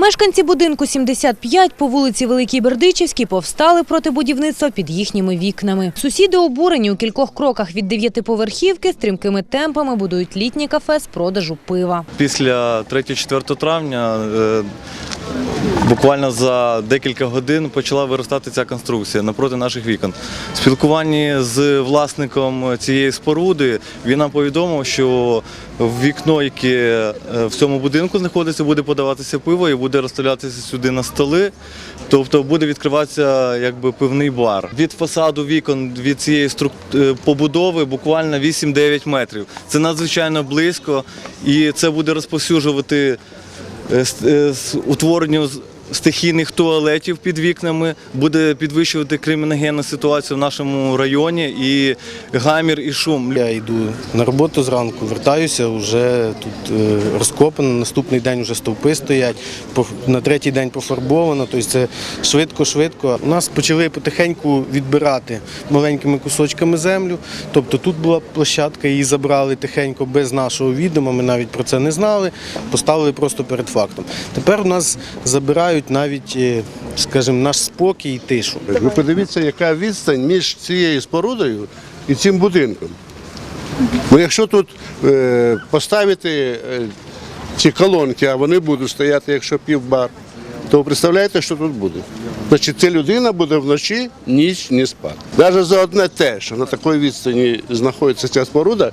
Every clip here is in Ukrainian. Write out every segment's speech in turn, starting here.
Мешканці будинку 75 по вулиці Великій Бердичівській повстали проти будівництва під їхніми вікнами. Сусіди обурені у кількох кроках від дев'ятиповерхівки стрімкими темпами будують літнє кафе з продажу пива. Після 3-4 травня е, буквально за декілька годин почала виростати ця конструкція напроти наших вікон. В спілкуванні з власником цієї споруди він нам повідомив, що в вікно, яке е, в цьому будинку знаходиться, буде подаватися пиво і буде розставлятися сюди на столи. Тобто буде відкриватися якби пивний бар. Від фасаду вікон від цієї е, побудови буквально 8-9 метрів. Це надзвичайно близько, і це буде розповсюджувати утворенню з- стихійних туалетів під вікнами, буде підвищувати криміногенну ситуацію в нашому районі і гамір і шум. Я йду на роботу зранку, вертаюся, вже тут е, розкопано, наступний день вже стовпи стоять, на третій день пофарбовано, тобто це швидко-швидко. Нас почали потихеньку відбирати маленькими кусочками землю. Тобто тут була площадка, її забрали тихенько без нашого відома, ми навіть про це не знали, поставили просто перед фактом. Тепер у нас забирають навіть, е, скажімо, наш спокій і тишу. Ви подивіться, яка відстань між цією спорудою і цим будинком. Ну, якщо тут е, поставити е, ці колонки, а вони будуть стояти, якщо півбар, то ви представляєте, що тут буде? Значить, ця людина буде вночі ніч не спати. Навіть за одне те, що на такій відстані знаходиться ця споруда,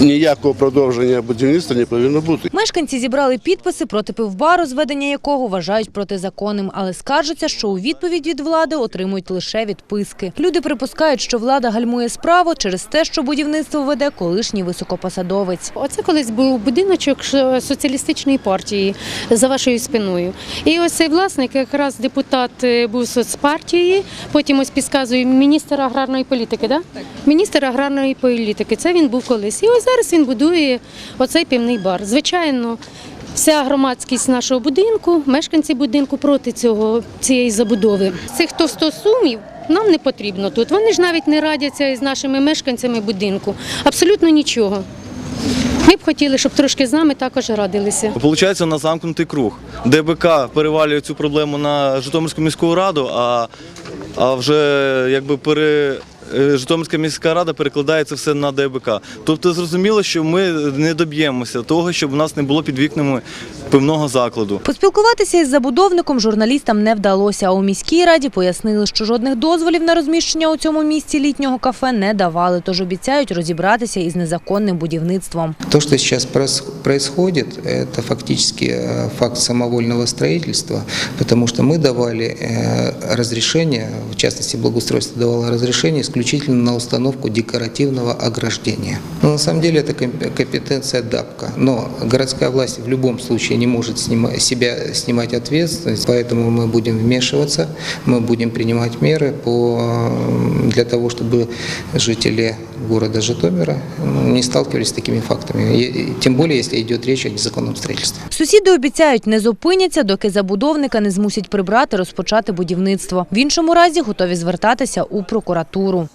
ніякого продовження будівництва не повинно бути. Мешканці зібрали підписи проти пивбару, зведення якого вважають протизаконним, але скаржаться, що у відповідь від влади отримують лише відписки. Люди припускають, що влада гальмує справу через те, що будівництво веде колишній високопосадовець. Оце колись був будиночок соціалістичної партії за вашою спиною. І ось цей власник, якраз депутат е, був соцпартії, потім ось підказує міністр аграрної політики, да? Міністр аграрної політики. Це він був колись. І ось зараз він будує оцей пивний бар. Звичайно. Вся громадськість нашого будинку, мешканці будинку проти цього цієї забудови. Цих хто 100 сумів нам не потрібно тут. Вони ж навіть не радяться із нашими мешканцями будинку. Абсолютно нічого. Ми б хотіли, щоб трошки з нами також радилися. Получається, у нас замкнутий круг. ДБК перевалює цю проблему на Житомирську міську раду, а, а вже якби пере. е, Житомирська міська рада перекладає це все на ДБК. Тобто зрозуміло, що ми не доб'ємося того, щоб у нас не було під вікнами пивного закладу. Поспілкуватися із забудовником журналістам не вдалося, а у міській раді пояснили, що жодних дозволів на розміщення у цьому місці літнього кафе не давали, тож обіцяють розібратися із незаконним будівництвом. То, что сейчас прос- происходит, это фактически э, факт самовольного строительства, потому что мы давали э, разрешение, в частности благоустройство давало разрешение Исключительно на установку декоративного ограждения. Но на самом деле это ком- компетенция ДАПКа, но городская власть в любом случае не может снима- себя снимать ответственность, поэтому мы будем вмешиваться, мы будем принимать меры по, э, для того, чтобы жители города Житомира ну, не сталкивались с такими фактами, Тим більше, если идет речь о незаконном строительстве. Сусіди обіцяють, не зупиняться, доки забудовника не змусять прибрати розпочати будівництво. В іншому разі готові звертатися у прокуратуру.